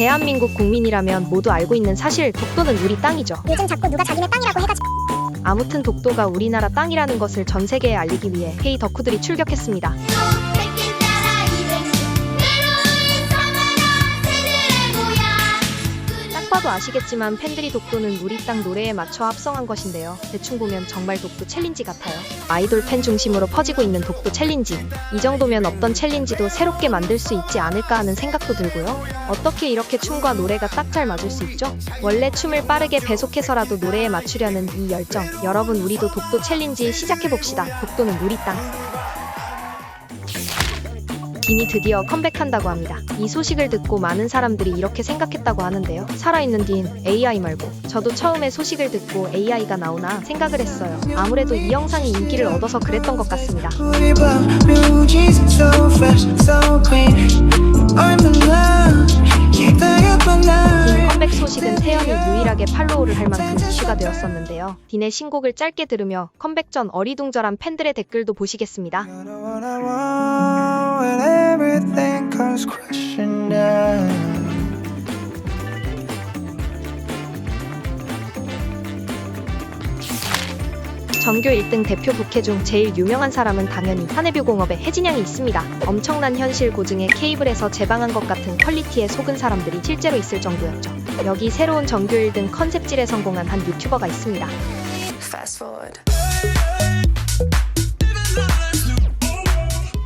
대한민국 국민이라면 모두 알고 있는 사실 독도는 우리 땅이죠. 요즘 자꾸 누가 자기네 땅이라고 해가지고 아무튼 독도가 우리나라 땅이라는 것을 전 세계에 알리기 위해 K 덕후들이 출격했습니다. 봐도 아시겠지만 팬들이 독도는 우리 땅 노래에 맞춰 합성한 것인데요. 대충 보면 정말 독도 챌린지 같아요. 아이돌 팬 중심으로 퍼지고 있는 독도 챌린지. 이 정도면 어떤 챌린지도 새롭게 만들 수 있지 않을까 하는 생각도 들고요. 어떻게 이렇게 춤과 노래가 딱 잘 맞을 수 있죠? 원래 춤을 빠르게 배속해서라도 노래에 맞추려는 이 열정. 여러분 우리도 독도 챌린지 시작해봅시다. 독도는 우리 땅. 딘이 드디어 컴백한다고 합니다. 이 소식을 듣고 많은 사람들이 이렇게 생각했다고 하는데요. 살아있는 딘, AI 말고. 저도 처음에 소식을 듣고 AI가 나오나 생각을 했어요. 아무래도 이 영상이 인기를 얻어서 그랬던 것 같습니다. 유일하게 팔로우를 할 만큼 이슈가 되었었는데요. 딘의 신곡을 짧게 들으며 컴백 전 어리둥절한 팬들의 댓글도 보시겠습니다. The 전교 1등 대표 부캐 중 제일 유명한 사람은 당연히 한해뷰공업의 혜진양이 있습니다. 엄청난 현실 고증에 케이블에서 제방한 것 같은 퀄리티에 속은 사람들이 실제로 있을 정도였죠. 여기 새로운 전교 1등 컨셉질에 성공한 한 유튜버가 있습니다.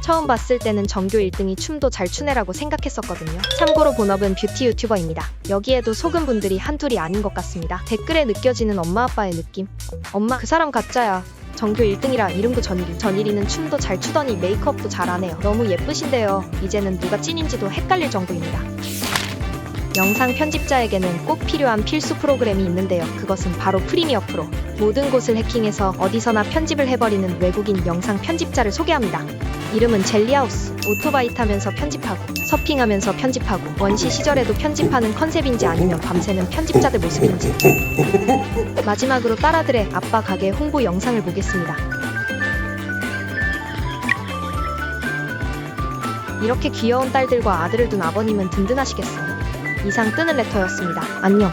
처음 봤을 때는 전교 1등이 춤도 잘 추네라고 생각했었거든요. 참고로 본업은 뷰티 유튜버입니다. 여기에도 속은 분들이 한둘이 아닌 것 같습니다. 댓글에 느껴지는 엄마 아빠의 느낌. 엄마 그 사람 가짜야. 전교 1등이라 이름도 전일이. 전일이는 춤도 잘 추더니 메이크업도 잘하네요. 너무 예쁘신데요. 이제는 누가 찐인지도 헷갈릴 정도입니다. 영상 편집자에게는 꼭 필요한 필수 프로그램이 있는데요. 그것은 바로 프리미어 프로. 모든 곳을 해킹해서 어디서나 편집을 해버리는 외국인 영상 편집자를 소개합니다. 이름은 젤리하우스. 오토바이 타면서 편집하고, 서핑하면서 편집하고, 원시 시절에도 편집하는 컨셉인지 아니면 밤새는 편집자들 모습인지. 마지막으로 딸아들의 아빠 가게 홍보 영상을 보겠습니다. 이렇게 귀여운 딸들과 아들을 둔 아버님은 든든하시겠어요. 이상 뜨는 레터였습니다. 안녕.